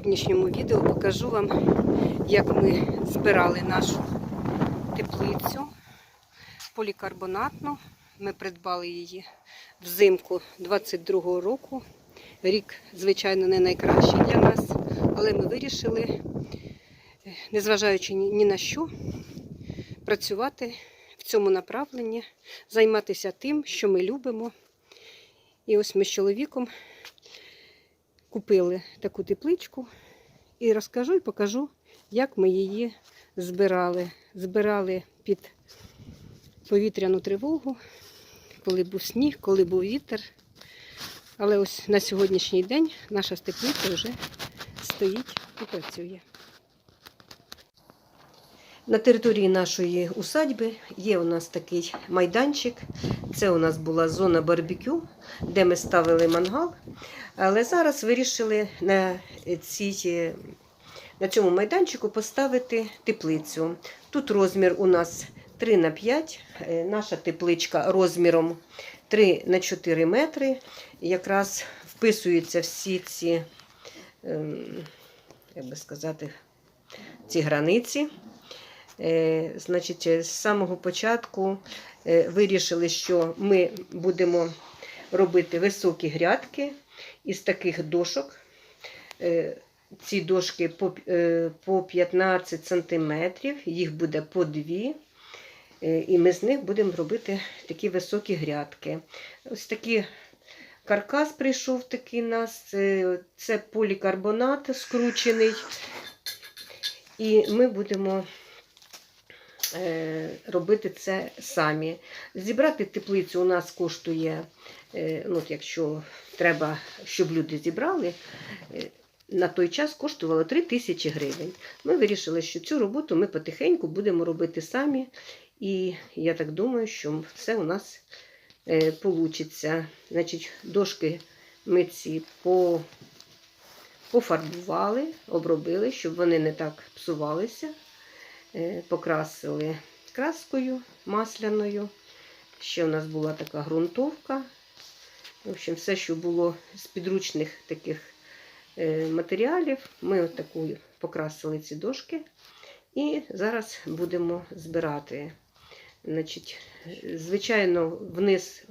сьогоднішньому відео покажу вам, як ми збирали нашу теплицю полікарбонатну. Ми придбали її взимку 22-го року. Рік, звичайно, не найкращий для нас, але ми вирішили, незважаючи ні на що, працювати в цьому направленні, займатися тим, що ми любимо. І ось ми з чоловіком купили таку тепличку і розкажу і покажу, як ми її збирали. Збирали під повітряну тривогу, коли був сніг, коли був вітер. Але ось на сьогоднішній день наша теплиця вже стоїть і працює. На території нашої усадьби є у нас такий майданчик. Це у нас була зона барбекю, де ми ставили мангал. Але зараз вирішили на, цій, на цьому майданчику поставити теплицю. Тут розмір у нас 3 на 5. Наша тепличка розміром 3 на 4 метри. Якраз вписуються всі ці, як би сказати, ці границі. Е, значить, з самого початку е, вирішили, що ми будемо робити високі грядки із таких дошок. Е, ці дошки по, по 15 см, їх буде по 2 і ми з них будемо робити такі високі грядки. Ось такий каркас прийшов такий у нас, це полікарбонат скручений. І ми будемо робити це самі. Зібрати теплицю у нас коштує, ну, якщо треба, щоб люди зібрали, на той час коштувало 3 тисячі гривень. Ми вирішили, що цю роботу ми потихеньку будемо робити самі. І я так думаю, що все у нас вийде. Значить, дошки ми ці по, пофарбували, обробили, щоб вони не так псувалися. Покрасили краскою масляною. Ще у нас була така ґрунтовка. В общем, все, що було з підручних таких матеріалів, ми от покрасили ці дошки. І зараз будемо збирати. Значить, Звичайно, вниз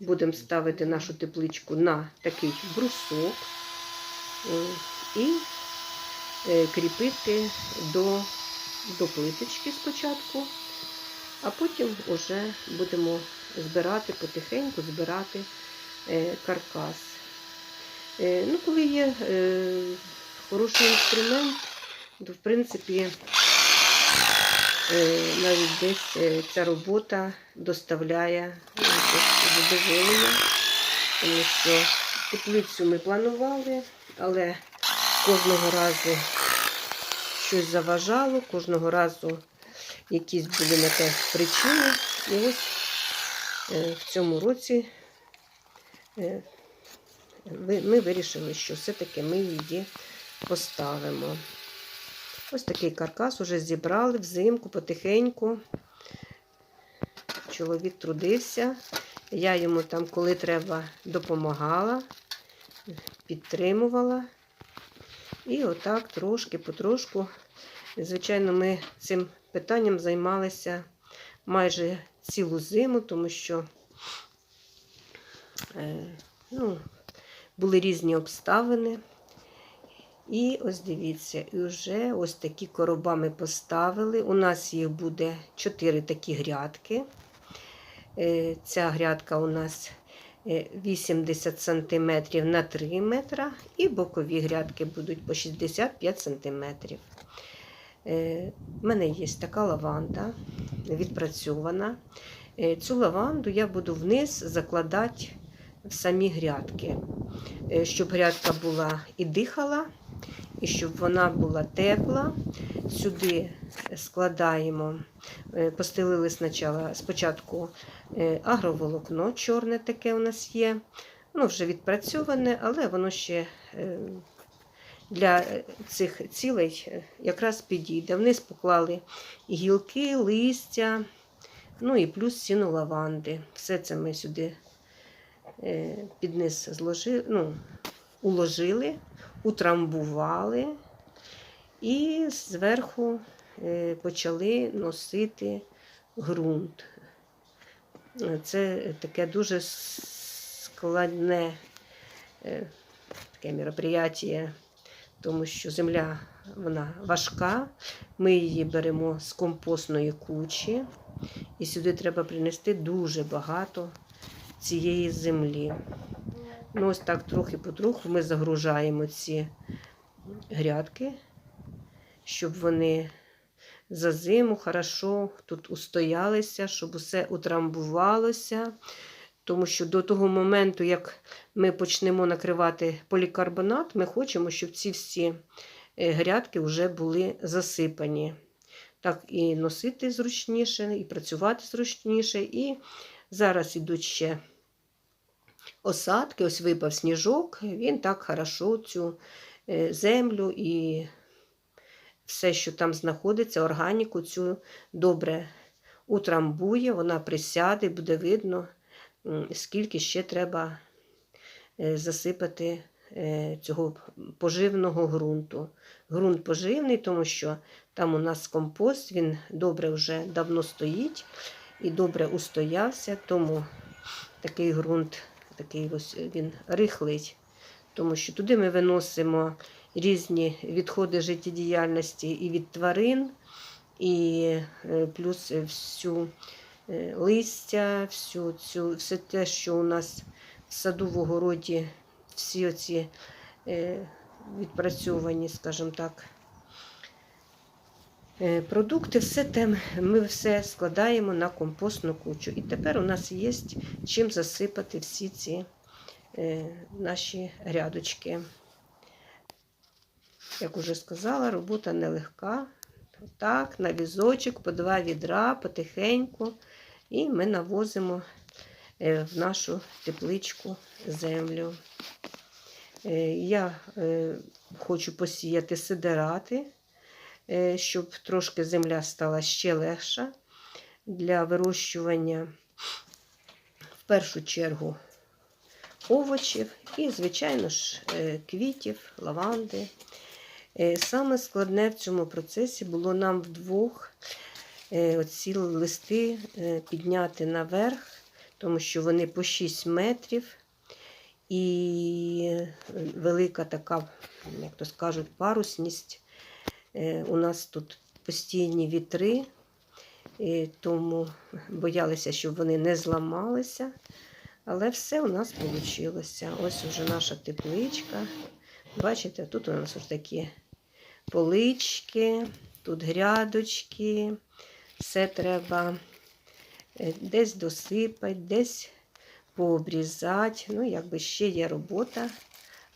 будемо ставити нашу тепличку на такий брусок і кріпити до до плиточки спочатку, а потім вже будемо збирати, потихеньку збирати е, каркас. Е, ну, Коли є е, хороший інструмент, то в принципі навіть десь ця робота доставляє задоволення, тому що теплицю ми планували, але кожного разу щось заважало, кожного разу якісь були на те причини. І ось в цьому році ми вирішили, що все-таки ми її поставимо. Ось такий каркас уже зібрали взимку потихеньку. Чоловік трудився. Я йому там, коли треба, допомагала, підтримувала. І отак трошки, потрошку. Звичайно, ми цим питанням займалися майже цілу зиму, тому що е, ну, були різні обставини. І ось дивіться, вже ось такі короба ми поставили. У нас їх буде 4 такі грядки. Е, ця грядка у нас 80 см на 3 метра, і бокові грядки будуть по 65 см. У мене є така лаванда відпрацьована. Е, цю лаванду я буду вниз закладати в самі грядки, е, щоб грядка була і дихала, і щоб вона була тепла. Сюди складаємо, е, постелили спочатку агроволокно, чорне таке у нас є. Воно вже відпрацьоване, але воно ще для цих цілей якраз підійде. Вниз поклали гілки, листя, ну і плюс сіно лаванди. Все це ми сюди е, під низ зложили, ну, уложили, утрамбували і зверху е, почали носити ґрунт. Е, Це таке дуже складне е, таке мероприятие, тому що земля вона важка. Ми її беремо з компостної кучі, і сюди треба принести дуже багато цієї землі. Ну, ось так трохи потроху ми загружаємо ці грядки, щоб вони за зиму хорошо тут устоялися, щоб усе утрамбувалося. Тому що до того моменту, як ми почнемо накривати полікарбонат, ми хочемо, щоб ці всі е, грядки вже були засипані. Так і носити зручніше, і працювати зручніше. І зараз ідуть ще осадки, ось випав сніжок, він так хорошо цю е, землю і все, що там знаходиться, органіку цю добре утрамбує, вона присяде, буде видно, скільки ще треба е, засипати е, цього поживного ґрунту. Ґрунт поживний, тому що там у нас компост, він добре вже давно стоїть і добре устоявся, тому такий ґрунт, такий ось він рихлий, тому що туди ми виносимо різні відходи життєдіяльності і від тварин, і е, плюс всю е, листя, всю цю, все те, що у нас в саду в огороді, всі оці е, відпрацьовані, скажімо так, продукти, все те ми все складаємо на компостну кучу. І тепер у нас є чим засипати всі ці наші рядочки. Як уже сказала, робота нелегка. Так, на візочок, по два відра, потихеньку. І ми навозимо е, в нашу тепличку землю. Е, Я е, хочу посіяти сидерати, щоб трошки земля стала ще легша для вирощування, в першу чергу, овочів і, звичайно ж, квітів, лаванди. Е, Саме складне в цьому процесі було нам вдвох е, оці листи е, підняти наверх, тому що вони по 6 метрів. І велика така, як то скажуть, парусність. У нас тут постійні вітри, тому боялися, щоб вони не зламалися. Але все у нас вийшло. Ось уже наша тепличка. Бачите, тут у нас ось такі полички, тут грядочки. Все треба е, десь досипати, десь пообрізати. Ну, якби ще є робота,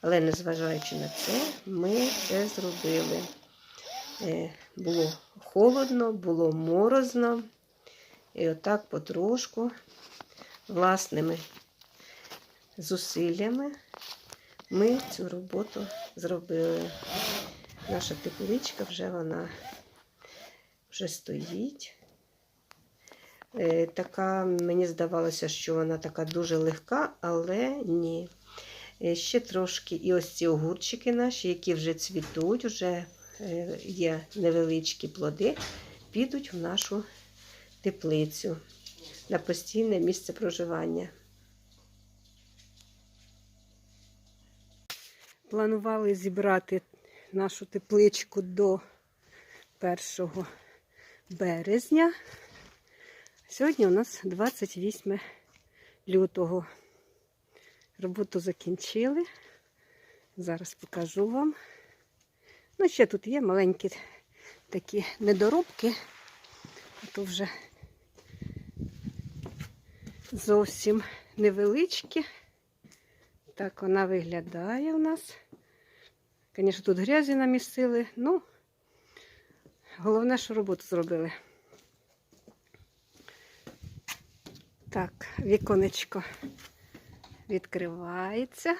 але незважаючи на це, ми це зробили. Е, Було холодно, було морозно. І отак потрошку, власними зусиллями, ми цю роботу зробили. Наша тепличка вже вона вже стоїть. Е, Така, мені здавалося, що вона така дуже легка, але ні. Е, Ще трошки і ось ці огурчики наші, які вже цвітуть, вже е, є невеличкі плоди, підуть в нашу теплицю на постійне місце проживання. Планували зібрати нашу тепличку до 1 березня. Сьогодні у нас 28 лютого. Роботу закінчили. Зараз покажу вам. Ну, ще тут є маленькі такі недоробки, а то вже зовсім невеличкі. Так вона виглядає у нас. Звісно, тут грязі намістили, ну, головне, що роботу зробили. Так, віконечко відкривається.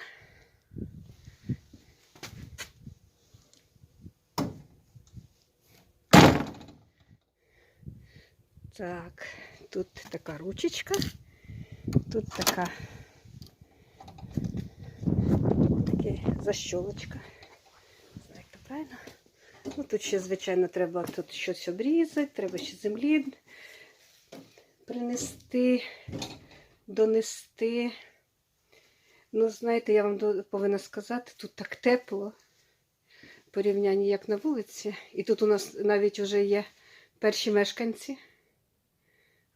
Так, тут така ручечка, тут така такий защолочка. Не знаю, як то правильно. Ну, тут ще, звичайно, треба тут щось обрізати, треба ще землі принести, донести. Ну, знаєте, я вам повинна сказати, тут так тепло порівнянні як на вулиці. І тут у нас навіть вже є перші мешканці.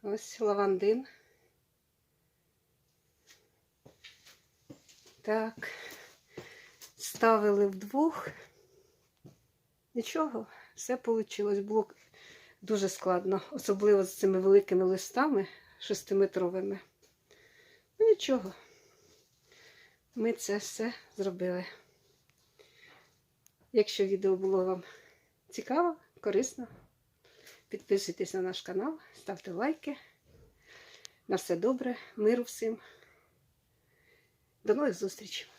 Ось лавандин. Так. Ставили вдвох. Нічого, все вийшло. Було дуже складно, особливо з цими великими листами шестиметровими. Ну нічого. Ми це все зробили. Якщо відео було вам цікаво, корисно, підписуйтесь на наш канал, ставте лайки. На все добре, миру всім. До нових зустрічей!